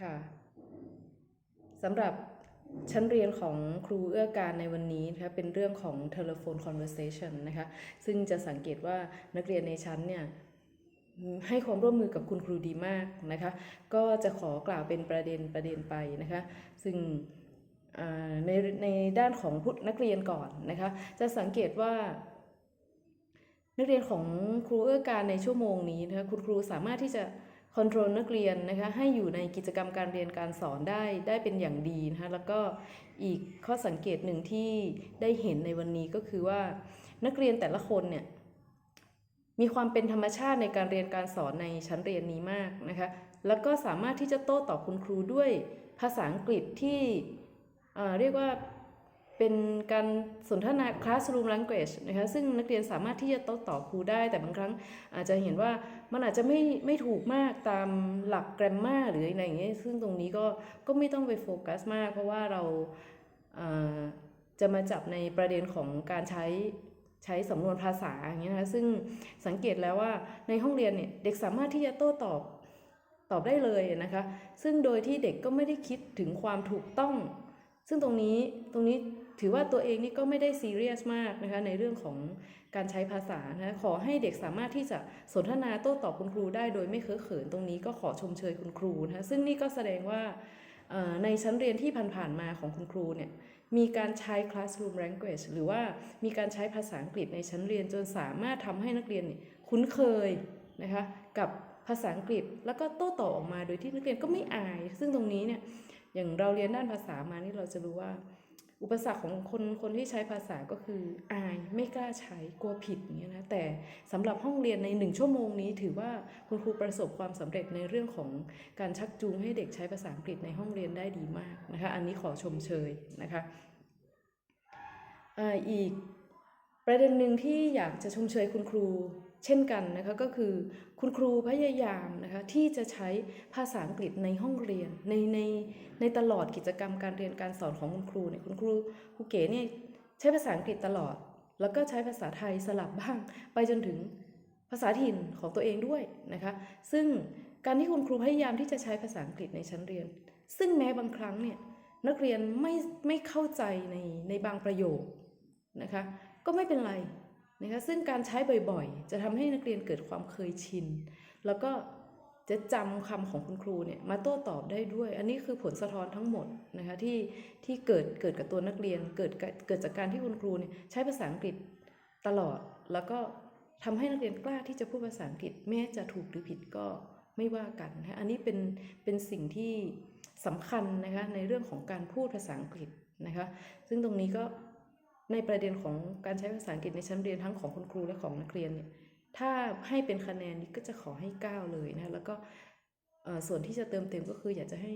ค่ะสำหรับชั้นเรียนของครูเอื้อการในวันนี้นะคะเป็นเรื่องของ telephone conversation นะคะซึ่งจะสังเกตว่านักเรียนในชั้นเนี่ยให้ความร่วมมือกับคุณครูดีมากนะคะก็จะขอกล่าวเป็นประเด็นประเด็นไปนะคะซึ่งในในด้านของผู้นักเรียนก่อนนะคะจะสังเกตว่า นักเรียนของครูเอื้อการในชั่วโมงนี้นะคะคุณครูสามารถที่จะ คอนโทรลนักเรียนนะคะให้อยู่ในกิจกรรมการเรียนการสอนได้ได้เป็นอย่างดีนะคะแล้วก็อีกข้อสังเกตหนึ่งที่ได้เห็นในวันนี้ก็คือว่านักเรียนแต่ละคนเนี่ยมีความเป็นธรรมชาติในการเรียนการสอนในชั้นเรียนนี้มากนะคะแล้วก็สามารถที่จะโต้ตอบคุณครูด้วยภาษาอังกฤษที่เอ่อเรียกว่า เป็นการสนทนา classroom language นะคะซึ่งนักเรียนสามารถที่จะโต้ตอบครูได้ แต่บางครั้งอาจจะเห็นว่ามันอาจจะไม่ไม่ถูกมากตามหลัก grammar หรืออะไรอย่างเงี้ยซึ่งตรงนี้ก็ก็ไม่ต้องไปโฟกัสมาก เพราะว่าเราจะมาจับในประเด็นของการใช้ใช้สำนวนภาษาอย่างเงี้ยนะคะซึ่งสังเกตแล้วว่าในห้องเรียนเนี่ยเด็กสามารถที่จะโต้ตอบตอบได้เลยนะคะ ซึ่งโดยที่เด็กก็ไม่ได้คิดถึงความถูกต้อง ซึ่งตรงนี้ตรงนี้ ถือว่าตัวเองนี่ก็ไม่ได้ซีเรียสมากนะคะในเรื่องของการใช้ภาษานะะขอให้เด็กสามารถที่จะสนทนาโต้ตอบคุณครูได้โดยไม่เคอะเขินตรงนี้ก็ขอชมเชยคุณครูนะคะซึ่งนี่ก็แสดงว่าในชั้นเรียนที่ผ่านๆมาของคุณครูเนี่ยมีการใช้ classroom language หรือว่ามีการใช้ภาษาอังกฤษในชั้นเรียนจนสามารถทำให้นักเรียนเนี่ยคุ้นเคยนะคะกับภาษาอังกฤษแล้วก็โต้ตอบออกมาโดยที่นักเรียนก็ไม่อาย ซึ่งตรงนี้เนี่ยอย่างเราเรียนด้านภาษามานี่เราจะรู้ว่า อุปสรรคของคนคนที่ใช้ภาษาก็คืออายไม่กล้าใช้กลัวผิดอย่างเงี้ยนะแต่สำหรับห้องเรียนในหนึ่งชั่วโมงนี้ถือว่าคุณครูประสบความสำเร็จในเรื่องของการชักจูงให้เด็กใช้ภาษาอังกฤษในห้องเรียนได้ดีมากนะคะอันนี้ขอชมเชยนะคะอ่าอีกประเด็นหนึ่งที่อยากจะชมเชยคุณครู เช่นกันนะคะก็คือคุณครูพยายามนะคะที่จะใช้ภาษาอังกฤษในห้องเรียนในในในตลอดกิจกรรมการเรียนการสอนของคุณครูเนี่ยคุณครูครูเก๋เนี่ยใช้ภาษาอังกฤษตลอด แล้วก็ใช้ภาษาไทยสลับบ้าง ไปจนถึงภาษาถิ่นของตัวเองด้วยนะคะซึ่งการที่คุณครูพยายามที่จะใช้ภาษาอังกฤษในชั้นเรียน ซึ่งแม้บางครั้งเนี่ยนักเรียนไม่ไม่เข้าใจในในบางประโยคนะคะก็ไม่เป็นไร นะคะซึ่งการใช้บ่อยๆ จะทำให้นักเรียนเกิดความเคยชิน แล้วก็จะจำคำของคุณครูเนี่ยมาโต้ตอบได้ด้วย อันนี้คือผลสะท้อนทั้งหมดนะคะที่ที่เกิดเกิดกับตัวนักเรียนเกิดเกิดจากการที่คุณครูเนี่ยใช้ภาษาอังกฤษตลอด แล้วก็ทำให้นักเรียนกล้าที่จะพูดภาษาอังกฤษแม้จะถูกหรือผิดก็ไม่ว่ากันนะะอันนี้เป็นเป็นสิ่งที่สำคัญนะคะในเรื่องของการพูดภาษาอังกฤษนะคะซึ่งตรงนี้ก็ ในประเด็นของการใช้ภาษาอังกฤษในชั้นเรียนทั้งของคุณครูและของนักเรียนเนี่ยถ้าให้เป็นคะแนนนี่ก็จะขอให้ 9 เลยนะแล้วก็ส่วนที่จะเติมเต็มก็คืออยากจะให้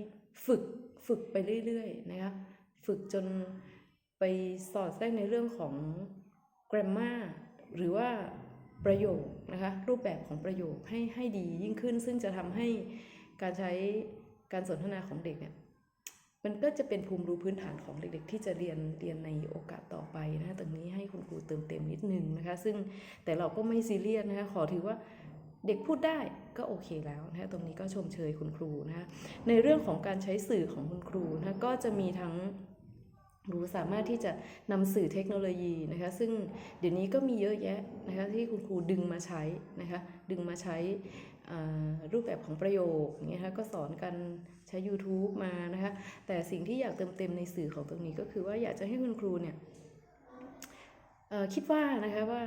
ฝึกฝึกไปเรื่อยๆนะคะฝึกจนไปสอดแทรกในเรื่องของ grammar หรือว่าประโยคนะคะรูปแบบของประโยคให้ให้ดียิ่งขึ้น ซึ่งจะทำให้การใช้การสนทนาของเด็กเนี่ย มันก็จะเป็นภูมิรู้พื้นฐานของเด็กๆ ที่จะเรียนเรียนในโอกาสต่อไปนะตรงนี้ให้คุณครูเติมเต็มนิดนึงนะคะ ซึ่งแต่เราก็ไม่ซีเรียสนะคะขอถือว่าเด็กพูดได้ก็โอเคแล้วนะะตรงนี้ก็ชมเชยคุณครูนะคะในเรื่องของการใช้สื่อของคุณครูนะะก็จะมีทั้ง รู้สามารถที่จะนำสื่อเทคโนโลยีนะคะ ซึ่งเดี๋ยวนี้ก็มีเยอะแยะนะคะที่คุณครูดึงมาใช้นะคะ ดึงมาใช้รูปแบบของประโยคเงี้ยนะคะก็สอนกันใช้ YouTube มานะคะ แต่สิ่งที่อยากเติมเต็มในสื่อของตรงนี้ก็คือว่าอยากจะให้คุณครูเนี่ยคิดว่านะคะว่า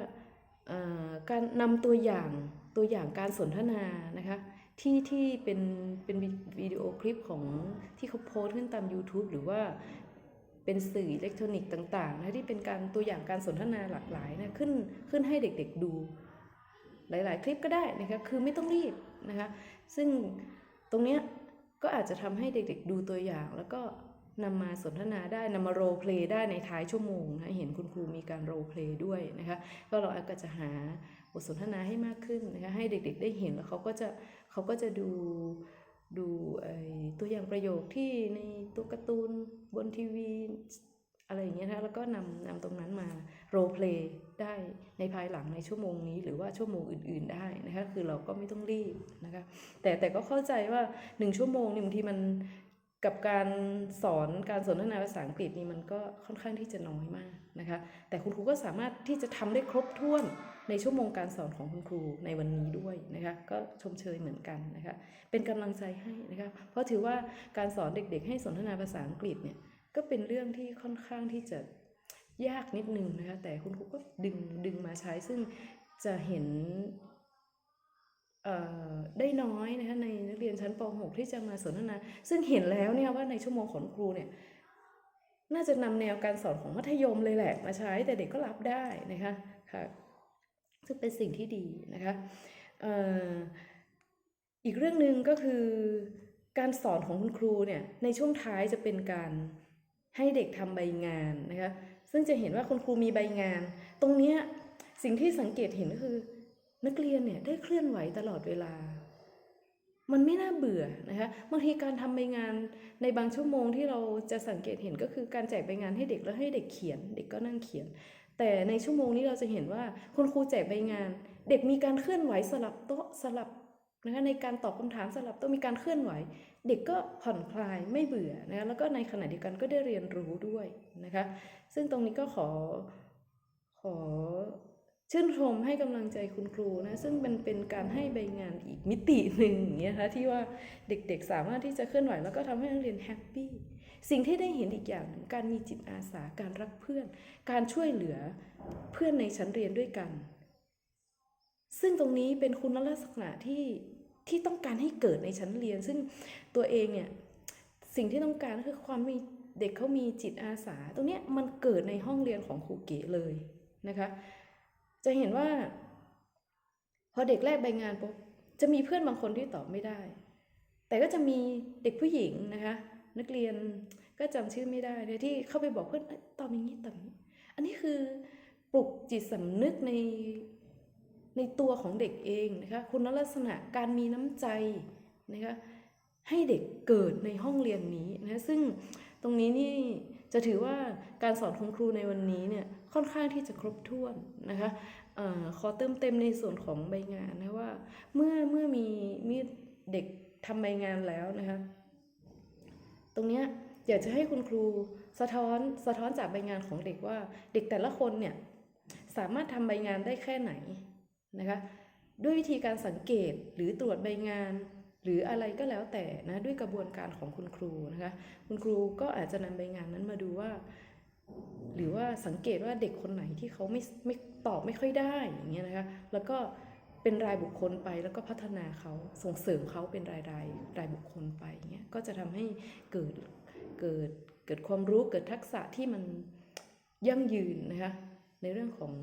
การนำตัวอย่างตัวอย่างการสนทนานะคะที่ที่เป็นเป็นวิวิดีโอคลิปของที่เขาโพสต์ขึ้นตาม YouTube หรือว่า เป็นสื่ออิเล็กทรอนิกส์ต่างๆนะที่เป็นการตัวอย่างการสนทนาหลากหลายนะขึ้นขึ้นให้เด็กๆดู หลายๆ คลิปก็ได้นะคะคือไม่ต้องรีบนะคะซึ่งตรงเนี้ยก็อาจจะทำให้เด็กๆดูตัวอย่าง แล้วก็นำมาสนทนาได้นำมาโรลเพลย์ได้ในท้ายชั่วโมงนะเห็นคุณครูมีการโรลเพลย์ด้วยนะคะก็เราก็จะหาบทสนทนาให้มากขึ้นนะคะให้เด็กๆได้เห็นแล้วเขาก็จะเขาก็จะดู ดูไอ้ตัวอย่างประโยคที่ในตัวการ์ตูนบนทีวีอะไรอย่างเงี้ยนะคะแล้วก็นำนำตรงนั้นมาโรเพลย์ได้ในภายหลังในชั่วโมงนี้ หรือว่าชั่วโมงอื่น ๆได้นะคะคือเราก็ไม่ต้องรีบนะคะแต่แต่ก็เข้าใจว่าหนึ่งชั่วโมงนี่บางทีมันกับการสอนการสนทนาภาษาอังกฤษนี่มันก็ค่อนข้างที่จะน้อยมากนะคะแต่คุณครูก็สามารถที่จะทำได้ครบถ้วน ในชั่วโมงการสอนของคุณครูในวันนี้ด้วยนะคะก็ชมเชยเหมือนกันนะคะเป็นกำลังใจให้นะคะเพราะถือว่าการสอนเด็กๆ ให้สนทนาภาษาอังกฤษเนี่ยก็เป็นเรื่องที่ค่อนข้างที่จะยากนิดนึงนะคะแต่คุณครูก็ดึงดึงมาใช้ซึ่งจะเห็นเอ่อได้น้อยนะคะในนักเรียนชั้นป .6 ที่จะมาสนทนา ซึ่งเห็นแล้วเนี่ยว่าในชั่วโมงของครูเนี่ยน่าจะนำแนวการสอนของมัธยมเลยแหละมาใช้แต่เด็กก็รับได้นะคะค่ะ ซึ่งเป็นสิ่งที่ดีนะคะอีกเรื่องหนึ่งก็คือการสอนของคุณครูเนี่ยในช่วงท้ายจะเป็นการให้เด็กทำใบงานนะคะซึ่งจะเห็นว่าคุณครูมีใบงาน ตรงนี้สิ่งที่สังเกตเห็นก็คือ นักเรียนเนี่ยได้เคลื่อนไหวตลอดเวลา มันไม่น่าเบื่อนะคะบางทีการทำใบงานในบางชั่วโมงที่เราจะสังเกตเห็นก็คือการแจกใบงานให้เด็กแล้วให้เด็กเขียน เด็กก็นั่งเขียน แต่ในชั่วโมงนี้เราจะเห็นว่าคุณครูแจกใบงาน เด็กมีการเคลื่อนไหวสลับโต๊ะสลับนะคะในการตอบคำถามสลับโต๊ะมีการเคลื่อนไหว เด็กก็ผ่อนคลายไม่เบื่อนะคะแล้วก็ในขณะเดียวกันก็ได้เรียนรู้ด้วยนะคะ ซึ่งตรงนี้ก็ขอขอชื่นชมให้กำลังใจคุณครูนะซึ่งมันเป็นการให้ใบงานอีกมิติหนึ่งอย่างเงี้ยคะที่ว่าเด็กๆสามารถที่จะเคลื่อนไหวแล้วก็ทำให้นักเรียนแฮปปี้ สิ่งที่ได้เห็นอีกอย่างหนึ่งการมีจิตอาสาการรักเพื่อน การช่วยเหลือเพื่อนในชั้นเรียนด้วยกัน ซึ่งตรงนี้เป็นคุณลักษณะที่ที่ต้องการให้เกิดในชั้นเรียน ซึ่งตัวเองเนี่ยสิ่งที่ต้องการคือความมีเด็กเขามีจิตอาสา ตรงนี้มันเกิดในห้องเรียนของครูเก๋เลยนะคะ จะเห็นว่า พอเด็กแรกใบงานปุ๊บจะมีเพื่อนบางคนที่ตอบไม่ได้ แต่ก็จะมีเด็กผู้หญิงนะคะ นักเรียนก็จำชื่อไม่ได้เลยที่เข้าไปบอกเพื่อนตอบอย่างนี้ตอบนี้ อันนี้คือปลุกจิตสำนึกในในตัวของเด็กเองนะคะคุณลักษณะการมีน้ำใจนะคะให้เด็กเกิดในห้องเรียนนี้นะซึ่งตรงนี้นี่จะถือว่าการสอนของครูในวันนี้เนี่ยค่อนข้างที่จะครบถ้วนนะคะออขอเติมเต็มในส่วนของใบงานนะว่าเมื่อเมื่อมีมีเด็กทำใบงานแล้วนะคะ ตรงเนี้ยอยากจะให้คุณครูสะท้อนสะท้อนจากใบงานของเด็กว่าเด็กแต่ละคนเนี่ยสามารถทำใบงานได้แค่ไหนนะคะด้วยวิธีการสังเกตหรือตรวจใบงาน หรืออะไรก็แล้วแต่นะด้วยกระบวนการของคุณครูนะคะคุณครูก็อาจจะนำใบงานนั้นมาดูว่า หรือว่าสังเกตว่าเด็กคนไหนที่เขาไม่ไม่ตอบไม่ค่อยได้อย่างเงี้ยนะคะแล้วก็ เป็นรายบุคคลไปแล้วก็พัฒนาเขาส่งเสริมเขาเป็นรายรายรายบุคคลไปอย่างเงี้ยก็จะทำให้เกิดเกิดเกิดความรู้เกิดทักษะที่มันยั่งยืนนะคะในเรื่องของ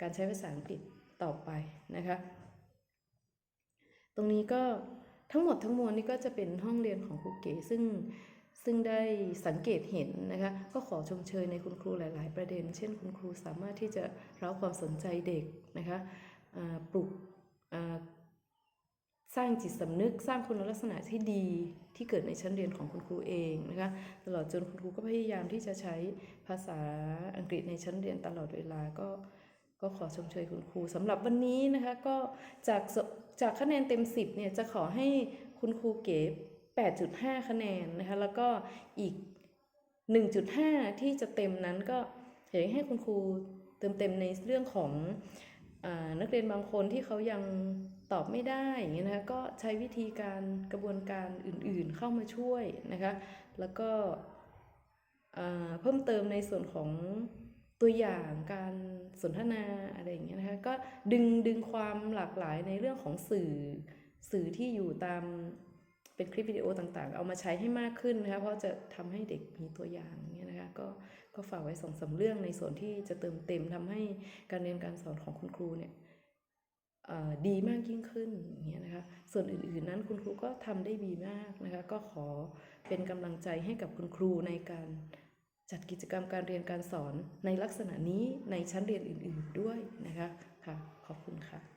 การใช้ภาษาอังกฤษต่อไปนะคะตรงนี้ก็ทั้งหมดทั้งมวลนี่ก็จะเป็นห้องเรียนของครูเก๋ซึ่งซึ่งได้สังเกตเห็นนะคะก็ขอชมเชยในคุณครูหลาย ๆ ประเด็น เช่น คุณครูสามารถที่จะเร้าความสนใจเด็กนะคะ ปลุกสร้างจิตสำนึกสร้างคุณลักษณะที่ดีที่เกิดในชั้นเรียนของคุณครูเองนะคะตลอดจนคุณครูก็พยายามที่จะใช้ภาษาอังกฤษในชั้นเรียนตลอดเวลาก็ก็ขอชมเชยคุณครูสำหรับวันนี้นะคะก็จากจากคะแนนเต็ม 10เนี่ยจะขอให้คุณครูเก๋8.5 คะแนนนะคะแล้วก็อีก 1.5 ที่จะเต็มนั้นก็อยากให้คุณครูเติมเต็มในเรื่องของ นักเรียนบางคนที่เขายังตอบไม่ได้อย่างเงี้ยนะคะก็ใช้วิธีการกระบวนการอื่นๆเข้ามาช่วยนะคะแล้วก็เพิ่มเติมในส่วนของตัวอย่างการสนทนาอะไรอย่างเงี้ยนะคะก็ดึงดึงความหลากหลายในเรื่องของสื่อสื่อที่อยู่ตามเป็นคลิปวิดีโอต่างๆ เอามาใช้ให้มากขึ้นนะคะเพราะจะทำให้เด็กมีตัวอย่างอย่างเงี้ยนะคะก็ ก็ฝากไว้สองสามเรื่องในส่วนที่จะเติมเต็มทำให้การเรียนการสอนของคุณครูเนี่ยดีมากยิ่งขึ้นอย่างเงี้ยนะคะ ส่วนอื่นๆนั้นคุณครูก็ทำได้ดีมากนะคะ ก็ขอเป็นกำลังใจให้กับคุณครูในการจัดกิจกรรมการเรียนการสอนในลักษณะนี้ในชั้นเรียนอื่น ๆด้วยนะคะค่ะขอบคุณค่ะ